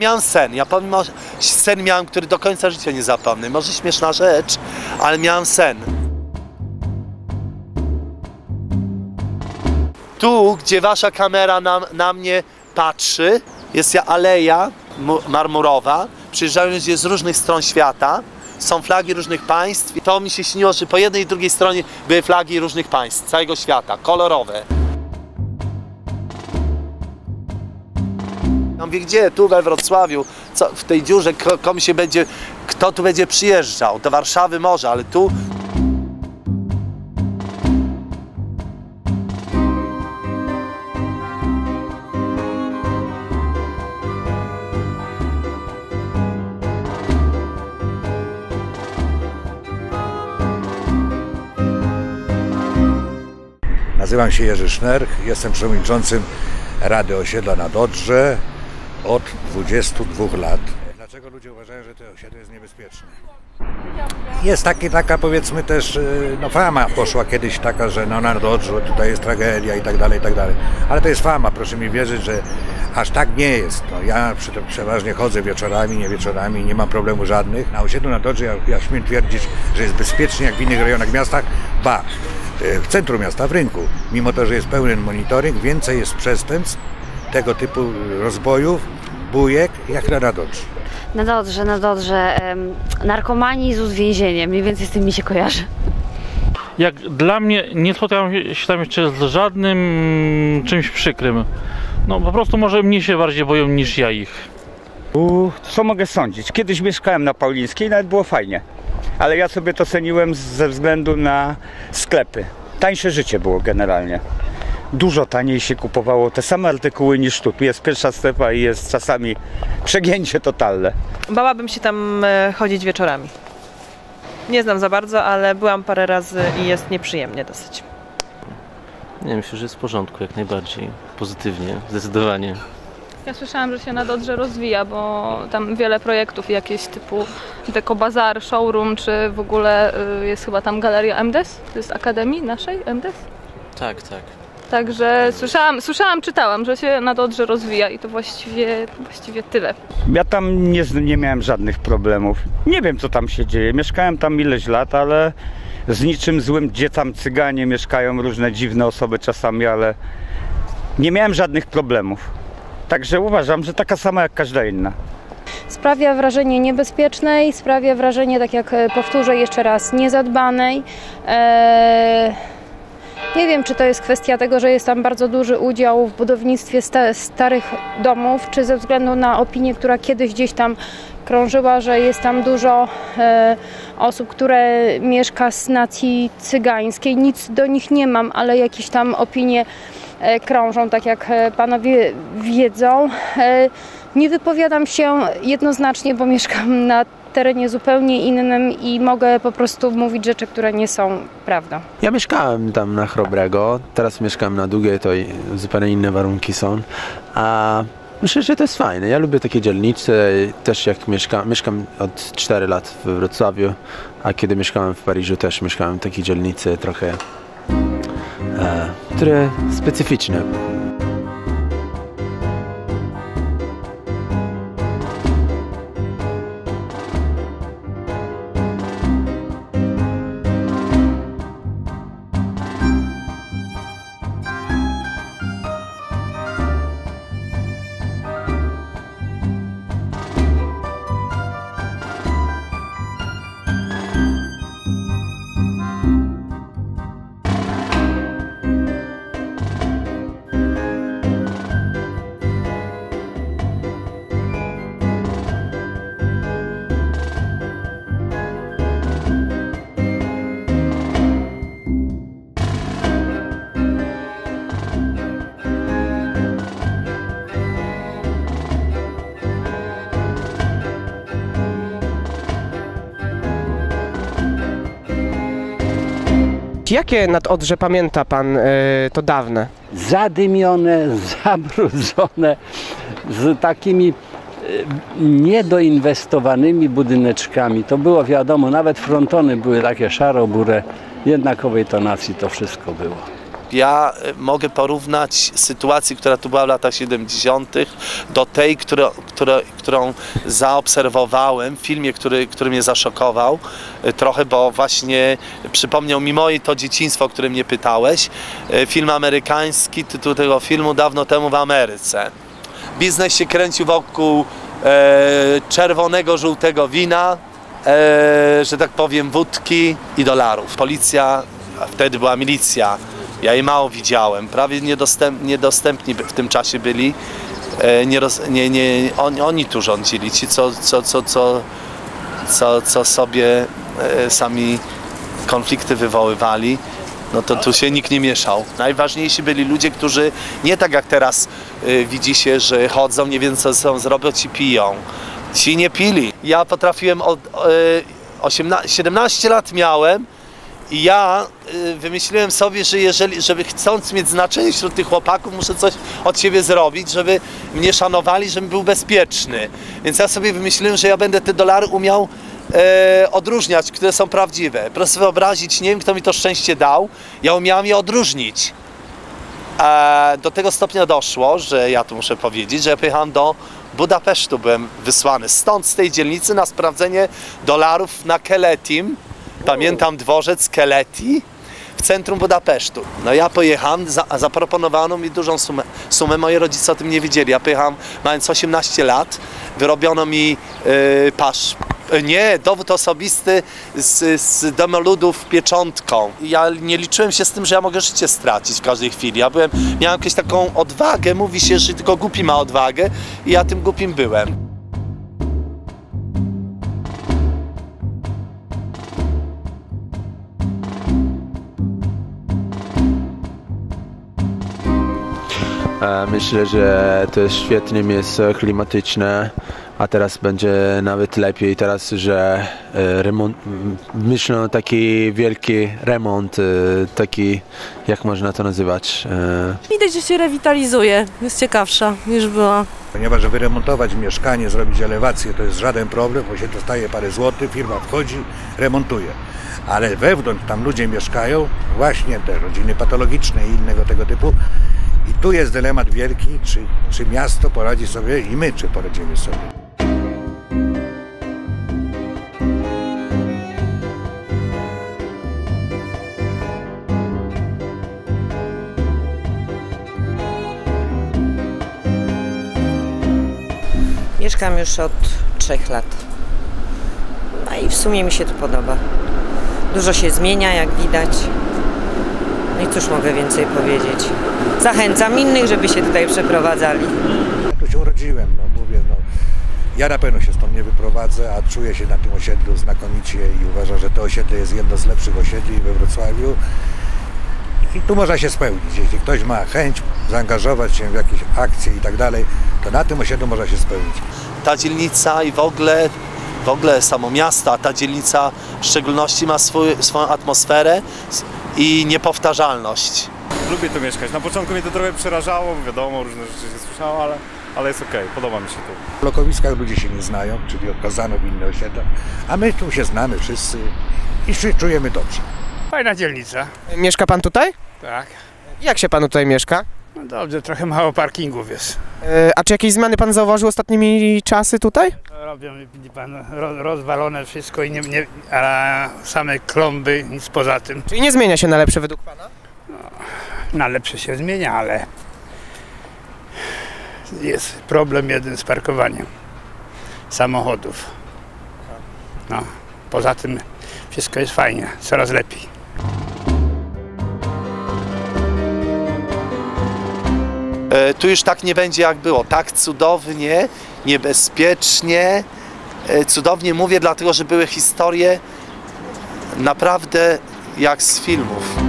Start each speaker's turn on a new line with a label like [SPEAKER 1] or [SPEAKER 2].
[SPEAKER 1] Miałem sen, ja powiem, o- sen miałem, który do końca życia nie zapomnę. Może śmieszna rzecz, ale miałem sen. Tu, gdzie wasza kamera na, na mnie patrzy, jest ja aleja mu- marmurowa. Przyjeżdżają ludzie z różnych stron świata. Są flagi różnych państw. I to mi się śniło, że po jednej i drugiej stronie były flagi różnych państw, całego świata, kolorowe. Ja mówię, gdzie? Tu we Wrocławiu, co, w tej dziurze, ko- komu się będzie, kto tu będzie przyjeżdżał? Do Warszawy może, ale tu
[SPEAKER 2] Nazywam się Jerzy Sznerch, jestem przewodniczącym Rady Osiedla na Dodrze od 22 lat. Dlaczego ludzie uważają, że to osiedle jest niebezpieczne? Jest taki, taka powiedzmy też, y, no fama poszła kiedyś taka, że no na Dodrzu tutaj jest tragedia i tak dalej, i tak dalej. Ale to jest fama, proszę mi wierzyć, że aż tak nie jest. No, ja przeważnie chodzę wieczorami, nie wieczorami, nie mam problemu żadnych. Na osiedlu na Dodrze ja, ja śmiem twierdzić, że jest bezpiecznie jak w innych rejonach miastach, ba, y, w centrum miasta, w rynku. Mimo to, że jest pełny monitoring, więcej jest przestępstw, tego typu rozbojów, bujek, jak na Dodrze.
[SPEAKER 3] Na Dodrze, na Dodrze. narkomanii z więzieniem, mniej więcej z tym mi się kojarzy.
[SPEAKER 4] Jak dla mnie nie spotkałem się tam jeszcze z żadnym czymś przykrym. No po prostu może mnie się bardziej boją niż ja ich.
[SPEAKER 5] U, co mogę sądzić? Kiedyś mieszkałem na Paulińskiej, nawet było fajnie. Ale ja sobie to ceniłem ze względu na sklepy. Tańsze życie było generalnie. Dużo taniej się kupowało te same artykuły niż tu. Tu jest pierwsza strefa i jest czasami przegięcie totalne.
[SPEAKER 6] Bałabym się tam e, chodzić wieczorami. Nie znam za bardzo, ale byłam parę razy i jest nieprzyjemnie dosyć.
[SPEAKER 7] Nie, myślę, że jest w porządku, jak najbardziej. Pozytywnie, zdecydowanie.
[SPEAKER 8] Ja słyszałam, że się na Dodrze rozwija, bo tam wiele projektów jakieś typu Deco Bazar, Showroom, czy w ogóle y, jest chyba tam galeria MDES, to jest Akademii naszej MDES.
[SPEAKER 7] Tak, tak.
[SPEAKER 8] Także słyszałam, słyszałam, czytałam, że się na Dodrze rozwija i to właściwie, właściwie tyle.
[SPEAKER 5] Ja tam nie, nie miałem żadnych problemów. Nie wiem, co tam się dzieje. Mieszkałem tam ileś lat, ale z niczym złym, gdzie tam cyganie mieszkają, różne dziwne osoby czasami, ale nie miałem żadnych problemów. Także uważam, że taka sama jak każda inna.
[SPEAKER 9] Sprawia wrażenie niebezpiecznej, sprawia wrażenie, tak jak powtórzę jeszcze raz, niezadbanej. Eee, nie wiem, czy to jest kwestia tego, że jest tam bardzo duży udział w budownictwie sta- starych domów, czy ze względu na opinię, która kiedyś gdzieś tam krążyła, że jest tam dużo e, osób, które mieszka z nacji cygańskiej. Nic do nich nie mam, ale jakieś tam opinie e, krążą, tak jak e, panowie wiedzą. E, Nie wypowiadam się jednoznacznie, bo mieszkam na terenie zupełnie innym i mogę po prostu mówić rzeczy, które nie są prawdą.
[SPEAKER 10] Ja mieszkałem tam na Chrobrego, teraz mieszkam na Długiej, to zupełnie inne warunki są. A myślę, że to jest fajne. Ja lubię takie dzielnice, też jak mieszkam, mieszkam od 4 lat w Wrocławiu, a kiedy mieszkałem w Paryżu też mieszkałem w takiej dzielnicy trochę, e, które specyficzne.
[SPEAKER 11] Jakie nadodrze pamięta pan e, to dawne?
[SPEAKER 12] zadymione, zabrudzone, z takimi e, niedoinwestowanymi budyneczkami. To było wiadomo, nawet frontony były takie szaro-burę, jednakowej tonacji to wszystko było.
[SPEAKER 1] Ja e, mogę porównać sytuację, która tu była w latach 70. do tej, którą zaobserwowałem w filmie, który, który mnie zaszokował e, trochę, bo właśnie przypomniał mi moje to dzieciństwo, o które mnie pytałeś. E, Film amerykański, tytuł tego filmu dawno temu w Ameryce. Biznes się kręcił wokół e, czerwonego, żółtego wina, e, że tak powiem, wódki i dolarów. Policja, wtedy była milicja, ja jej mało widziałem, prawie niedostęp, niedostępni w tym czasie byli. E, nie, roz, nie, nie, oni, oni tu rządzili, ci co, co, co, co, co, co sobie e, sami konflikty wywoływali, no to tu się nikt nie mieszał. Najważniejsi byli ludzie, którzy nie tak jak teraz y, widzi się, że chodzą, nie wiem co są zrobią, ci piją. Ci nie pili. Ja potrafiłem od y, 18, 17 lat miałem i ja y, wymyśliłem sobie, że jeżeli, żeby chcąc mieć znaczenie wśród tych chłopaków, muszę coś od siebie zrobić, żeby mnie szanowali, żebym był bezpieczny. Więc ja sobie wymyśliłem, że ja będę te dolary umiał e, odróżniać, które są prawdziwe. Proszę wyobrazić, nie wiem kto mi to szczęście dał, ja umiałem je odróżnić. E, do tego stopnia doszło, że ja tu muszę powiedzieć, że ja pojechałem do Budapesztu, byłem wysłany stąd, z tej dzielnicy na sprawdzenie dolarów na Keletim. Pamiętam dworzec Keleti w centrum Budapesztu. No ja pojechałem, za, zaproponowano mi dużą sumę, sumę, moi rodzice o tym nie wiedzieli. Ja pojechałem mając 18 lat, wyrobiono mi yy, pasz, y, nie, dowód osobisty z, z demoludów pieczątką. Ja nie liczyłem się z tym, że ja mogę życie stracić w każdej chwili. Ja byłem, miałem jakąś taką odwagę, mówi się, że tylko głupi ma odwagę i ja tym głupim byłem.
[SPEAKER 10] Myślę, że to jest świetne miejsce klimatyczne, a teraz będzie nawet lepiej. Teraz, że e, remont, myślę taki wielki remont, e, taki, jak można to nazywać? E,
[SPEAKER 13] Widać, że się rewitalizuje, jest ciekawsza niż była.
[SPEAKER 2] Ponieważ wyremontować mieszkanie, zrobić elewację to jest żaden problem, bo się dostaje parę złotych, firma wchodzi, remontuje. Ale wewnątrz tam ludzie mieszkają, właśnie te rodziny patologiczne i innego tego typu. I tu jest dylemat wielki, czy, czy miasto poradzi sobie i my, czy poradzimy sobie.
[SPEAKER 14] Mieszkam już od trzech lat. No i w sumie mi się tu podoba. Dużo się zmienia, jak widać. No i cóż mogę więcej powiedzieć. Zachęcam innych, żeby się tutaj przeprowadzali.
[SPEAKER 2] Tu się urodziłem, no mówię, no. Ja na pewno się stąd nie wyprowadzę, a czuję się na tym osiedlu znakomicie i uważam, że to osiedle jest jedno z lepszych osiedli we Wrocławiu. I tu można się spełnić. Jeśli ktoś ma chęć zaangażować się w jakieś akcje i tak dalej, to na tym osiedlu można się spełnić.
[SPEAKER 1] ta dzielnica i w ogóle, w ogóle samo miasto, a ta dzielnica w szczególności ma swój, swoją atmosferę i niepowtarzalność.
[SPEAKER 15] Lubię tu mieszkać. Na początku mnie to trochę przerażało, bo wiadomo, różne rzeczy się słyszało, ale, ale jest okej, podoba mi się tu.
[SPEAKER 2] W lokowiskach ludzie się nie znają, czyli od Kazanów i inne osiedla, a my tu się znamy wszyscy i się czujemy dobrze.
[SPEAKER 16] Fajna dzielnica.
[SPEAKER 11] Mieszka pan tutaj?
[SPEAKER 16] Tak.
[SPEAKER 11] Jak się panu tutaj mieszka?
[SPEAKER 16] No dobrze, trochę mało parkingów jest.
[SPEAKER 11] E, A czy jakieś zmiany pan zauważył ostatnimi czasy tutaj?
[SPEAKER 16] Robią, widzi pan, ro, rozwalone wszystko i nie, nie, a same klomby, nic poza tym.
[SPEAKER 11] Czyli nie zmienia się na lepsze według pana?
[SPEAKER 16] Na lepsze się zmienia, ale jest problem jeden z parkowaniem samochodów. No, poza tym wszystko jest fajnie, coraz lepiej.
[SPEAKER 1] Tu już tak nie będzie jak było. Tak cudownie, niebezpiecznie. E, Cudownie mówię, dlatego że były historie naprawdę jak z filmów.